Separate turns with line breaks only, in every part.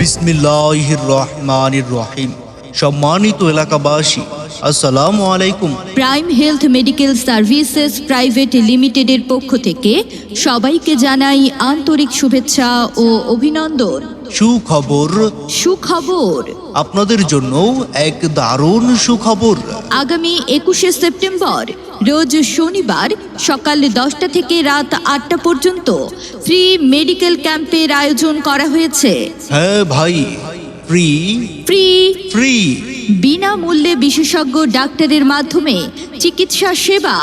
বিসমিল্লাহির রহমানির রহিম সম্মানিত এলাকাবাসী, আসসালামু আলাইকুম।
Prime health medical services private লিমিটেডের পক্ষ থেকে সবাইকে জানাই আন্তরিক শুভেচ্ছা ও অভিনন্দন।
সুখবর।
সুখবর।
আপনাদের জন্য এক দারুণ সুখবর।
আগামী একুশে সেপ্টেম্বর রোজ শনিবার সকাল দশটা থেকে রাত আটটা পর্যন্ত ফ্রি মেডিকেল ক্যাম্পের আয়োজন করা হয়েছে।
হ্যাঁ ভাই ফ্রি
ফ্রি
ফ্রি
বিনামূল্যে বিশেষজ্ঞ ডাক্তারের মাধ্যমে চিকিৎসা সেবা।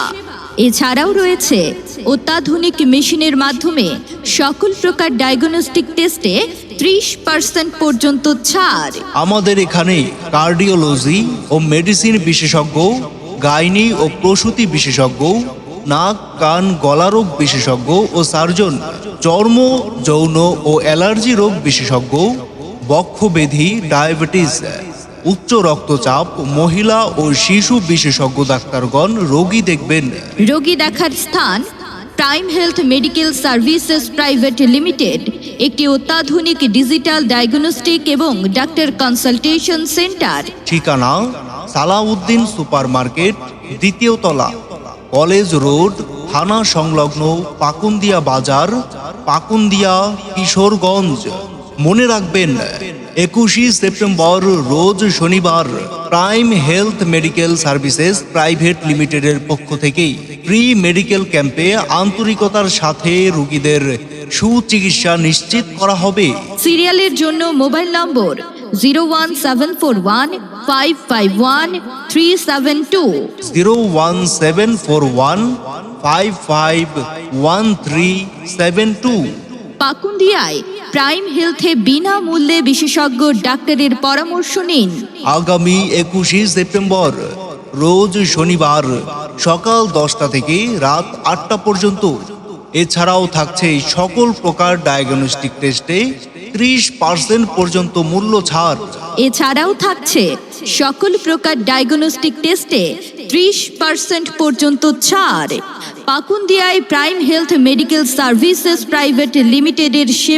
এছাড়াও রয়েছে অত্যাধুনিক মেশিনের মাধ্যমে সকল প্রকার ডায়াগনস্টিক টেস্টে ত্রিশ পার্সেন্ট পর্যন্ত ছাড়।
আমাদের এখানে কার্ডিওলজি ও মেডিসিন বিশেষজ্ঞ, গাইনি ও প্রসূতি বিশেষজ্ঞ, নাক, কান, গলা রোগ বিশেষজ্ঞ ও সার্জন, চর্ম, যৌন ও অ্যালার্জি রোগ বিশেষজ্ঞ, বক্ষব্যাধি, ডায়াবেটিস উচ্চ রক্তচাপ মহিলা ও শিশু বিশেষজ্ঞ ডাক্তারগণ রোগী দেখবেন।
রোগী দেখার স্থান prime health medical services private limited একটি অত্যাধুনিক ডিজিটাল ডায়াগনস্টিক এবং ডাক্তার কনসালটেশন সেন্টার।
ঠিকানা সালাউদ্দিন সুপার মার্কেট দ্বিতীয় তলা কলেজ রোড থানা সংলগ্ন পাকুন্দিয়া বাজার পাকুন্দিয়া কিশোরগঞ্জ। মনে রাখবেন একুশে সেপ্টেম্বর রোজ শনিবার prime health medical services private লিমিটেডের পক্ষ থেকেই প্রি মেডিকেল ক্যাম্পে আন্তরিকতার সাথে রোগীদের সুচিকিৎসা নিশ্চিত করা হবে।
সিরিয়ালের জন্য mobile number zero one seven four one five five one three seven two.
Zero one seven four one five five one three seven two.
পাকুন্দিয়ায় prime হেলথে বিনামূল্যে বিশেষজ্ঞ ডাক্তারের পরামর্শ নিন।
আগামী একুশে সেপ্টেম্বর রোজ শনিবার সকাল দশটা থেকে রাত আটটা পর্যন্ত। এছাড়াও থাকছে সকল প্রকার ডায়াগনস্টিক টেস্টে ত্রিশ পার্সেন্ট পর্যন্ত মূল্য ছাড়।
এছাড়াও থাকছে সকল প্রকার ডায়াগনস্টিক টেস্টে ত্রিশ পার্সেন্ট পর্যন্ত ছাড়। পাকুন্দিয়ায় prime health medical services private লিমিটেডের সেবা